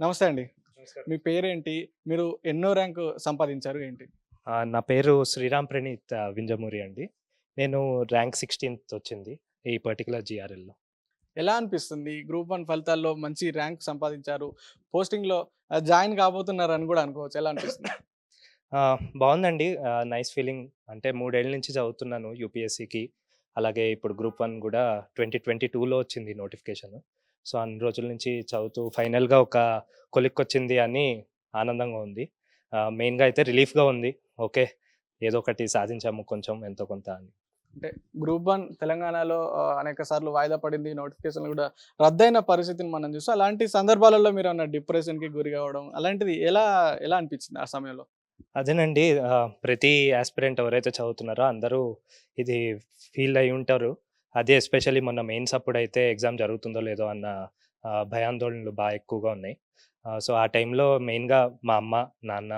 నమస్తే అండి. మీ పేరేంటి? మీరు ఎన్నో ర్యాంకు సంపాదించారు ఏంటి? నా పేరు శ్రీరామ్ ప్రణీత్ వింజమూరి అండి. నేను ర్యాంక్ సిక్స్టీన్త్ వచ్చింది ఈ పర్టికులర్ జిఆర్ఎల్లో. ఎలా అనిపిస్తుంది? గ్రూప్ వన్ ఫలితాల్లో మంచి ర్యాంక్ సంపాదించారు. పోస్టింగ్లో జాయిన్ కాబోతున్నారు అని కూడా అనుకోవచ్చు. ఎలా అనిపిస్తుంది? బాగుందండి. Nice feeling. అంటే మూడేళ్ళ నుంచి చదువుతున్నాను యూపీఎస్సికి. అలాగే ఇప్పుడు గ్రూప్ వన్ కూడా ట్వంటీ ట్వంటీ టూలో వచ్చింది నోటిఫికేషన్. సో అన్ని రోజుల నుంచి చదువుతూ ఫైనల్గా ఒక కొలిక్ వచ్చింది అని ఆనందంగా ఉంది. మెయిన్గా అయితే రిలీఫ్గా ఉంది. ఓకే ఏదో ఒకటి సాధించాము కొంచెం ఎంతో కొంత అని. గ్రూప్ వన్ తెలంగాణలో అనేక సార్లు వాయిదా పడింది నోటిఫికేషన్ కూడా రద్దయిన పరిస్థితిని మనం చూస్తాం అలాంటి సందర్భాలలో మీరు అన్న డిప్రెషన్కి గురి కావడం అలాంటిది ఎలా ఎలా అనిపించింది ఆ సమయంలో? అదేనండి. ప్రతి ఆస్పిరెంట్ ఎవరైతే చదువుతున్నారో అందరూ ఇది ఫీల్ అయి ఉంటారు. అదే ఎస్పెషల్లీ మొన్న మెయిన్స్ అప్పుడు అయితే ఎగ్జామ్ జరుగుతుందో లేదో అన్న భయాందోళనలు బాగా ఎక్కువగా ఉన్నాయి. సో ఆ టైంలో మెయిన్గా మా అమ్మ నాన్న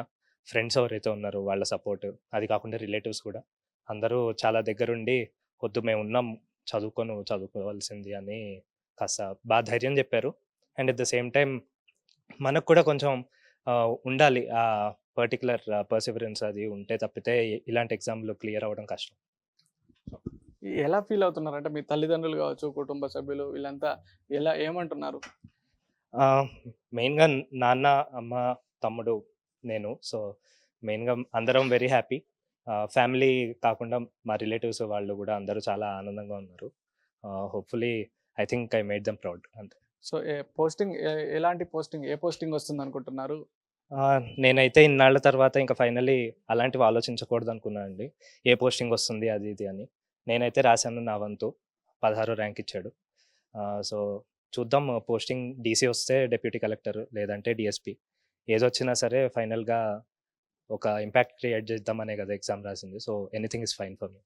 ఫ్రెండ్స్ ఎవరైతే ఉన్నారో వాళ్ళ సపోర్ట్ అది కాకుండా రిలేటివ్స్ కూడా అందరూ చాలా దగ్గరుండి వద్దు మేము ఉన్నాం చదువుకొని చదువుకోవాల్సింది అని కాస్త బాగా ధైర్యం చెప్పారు. And at the same time మనకు కూడా కొంచెం ఉండాలి ఆ పర్టికులర్ పర్సివరెన్స్ అది ఉంటే తప్పితే ఇలాంటి ఎగ్జామ్లు క్లియర్ అవ్వడం కష్టం. ఎలా ఫీల్ అవుతున్నారు? అంటే మీ తల్లిదండ్రులు కావచ్చు కుటుంబ సభ్యులు వీళ్ళంతా ఎలా ఏమంటున్నారు? మెయిన్గా నాన్న అమ్మ తమ్ముడు నేను. సో మెయిన్గా అందరం వెరీ హ్యాపీ ఫ్యామిలీ కాకుండా మా రిలేటివ్స్ వాళ్ళు కూడా అందరూ చాలా ఆనందంగా ఉన్నారు. Hopefully I think I made them proud అంతే. సో ఏ పోస్టింగ్ ఎలాంటి పోస్టింగ్ ఏ పోస్టింగ్ వస్తుంది అనుకుంటున్నారు? నేనైతే ఇన్నాళ్ళ తర్వాత ఇంకా ఫైనలీ అలాంటివి ఆలోచించకూడదు అనుకున్నాను అండి ఏ పోస్టింగ్ వస్తుంది అది ఇది అని. నేనైతే రాశాను నా వంతు. పదహారు ర్యాంక్ ఇచ్చాడు. సో చూద్దాం. పోస్టింగ్ డీసీ వస్తే డెప్యూటీ కలెక్టర్ లేదంటే డిఎస్పి. ఏదొచ్చినా సరే ఫైనల్గా ఒక ఇంపాక్ట్ క్రియేట్ చేద్దామనే కదా ఎగ్జామ్ రాసింది. So anything is fine for me.